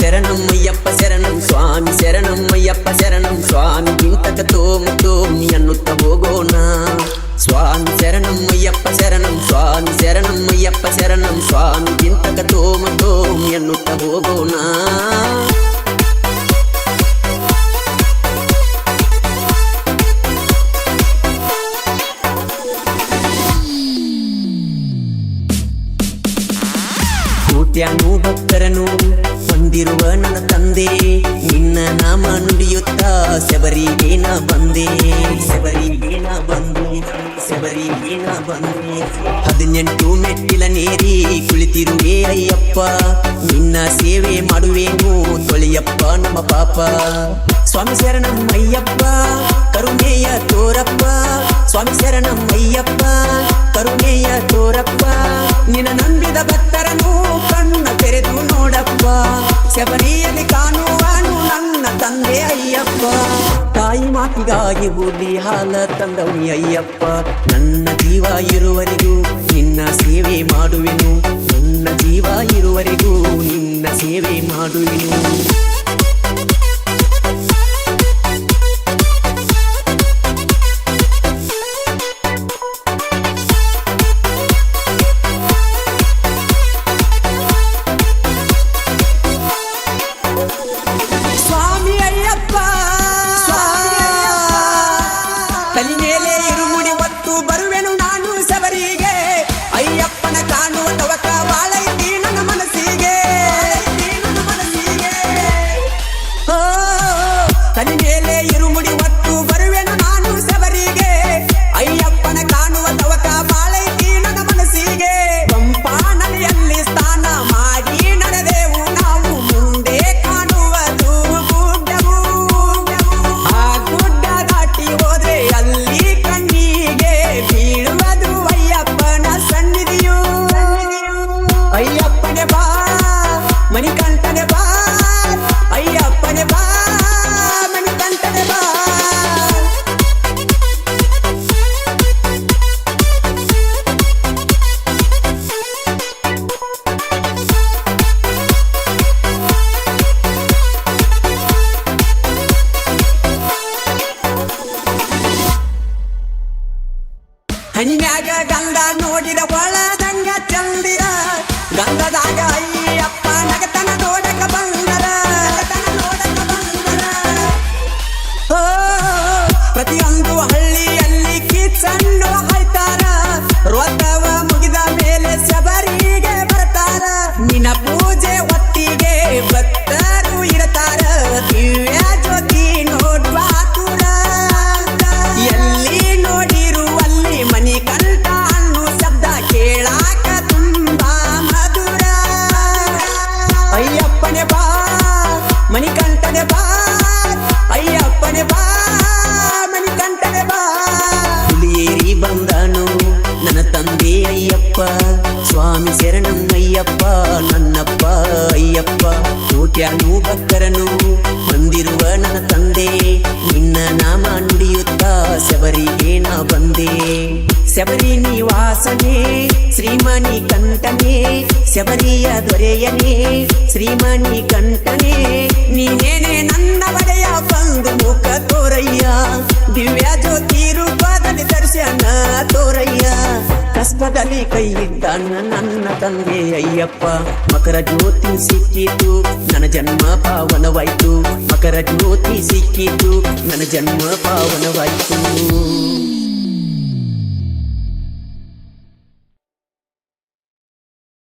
శరణం అయ్యప్ప శరణం స్వామి శరణం అయ్యప్ప శరణం స్వామి చింతక తోము తోమి అన్నుత హోగోనా స్వామి శరణం అయ్యప్ప శరణం స్వామి శరణం శరణం స్వామి చింతక తోము తోమి అన్నుత ಕೋಟ್ಯಾನು ಭಕ್ತರನು ಹೊಂದಿರುವ ನನ್ನ ತಂದೆ. ನಿನ್ನ ನಾಮ ನುಡಿಯುತ್ತ ಶಬರಿಗೇನ ಬಂದೆ. ಶಬರಿಗೇನ ಬಂದು. ಬಂದೆ ಬಂದು. ಹದಿನೆಂಟು ನೇರಿ ಕುಳಿತಿರುವೆ ಅಯ್ಯಪ್ಪ. ನಿನ್ನ ಸೇವೆ ಮಾಡುವೇನು ತೊಳೆಯಪ್ಪ ನಮ್ಮ ಪಾಪ. ಸ್ವಾಮಿ ಶರಣಂ ಅಯ್ಯಪ್ಪ, ಕರುಣೆಯ ತೋರಪ್ಪ. ಸ್ವಾಮಿ ಶರಣಂ ಅಯ್ಯಪ್ಪ, ಕರುಣೆಯ ತೋರಪ್ಪ. ನಿನ್ನ ಮಾತಿಗಾಗಿ ಬೂದಿ ಹಾಲ ತಂದವನಿ ಅಯ್ಯಪ್ಪ ನನ್ನ ಜೀವ ಇರುವರೆಗೂ ನಿನ್ನ ಸೇವೆ ಮಾಡುವೆನು. ನನ್ನ ಜೀವ ಇರುವರೆಗೂ ನಿನ್ನ ಸೇವೆ ಮಾಡುವೆನು. ಪ್ರತಿಯೊಂದು ಹುಲಿಯೇರಿ ಬಂದನು. ನನ್ನ ತಂದೆ ಅಯ್ಯಪ್ಪ, ಸ್ವಾಮಿ ಶರಣಂ ಅಯ್ಯಪ್ಪ, ನನ್ನಪ್ಪ ಅಯ್ಯಪ್ಪ. ಕೋಟ್ಯಾನು ಭಕ್ತರನು ಬಂದಿರುವ ನನ್ನ ತಂದೆ, ನಿನ್ನ ನಾಮ ನುಡಿಯುತ್ತ ಶಬರಿಗೆ ನಾ ಬಂದೆ. ಶಬರಿ ನಿವಾಸನೆ, ಶ್ರೀಮಣಿ ಕಂಠನೇ, ಶಬರಿಯ ದೊರೆಯನೇ, ಶ್ರೀಮಣಿ ಕಂಠನೇ. ನೀನೇನೆ ನನ್ನ ಒಡೆಯ ಬಂದು ಮುಖ ತೋರಯ್ಯ, ದಿವ್ಯ ಜ್ಯೋತಿ ರೂಪದಲ್ಲಿ ತೋರಯ್ಯ. ಕಸ್ಬದಲ್ಲಿ ಕೈ ನನ್ನ ತಂದೆ ಅಯ್ಯಪ್ಪ. ಮಕರ ಜ್ಯೋತಿ ಸಿಕ್ಕಿತು, ನನ್ನ ಜನ್ಮ ಪಾವನವಾಯ್ತು. ಮಕರ ಜ್ಯೋತಿ ಸಿಕ್ಕಿತು, ನನ್ನ ಜನ್ಮ ಪಾವನವಾಯ್ತು.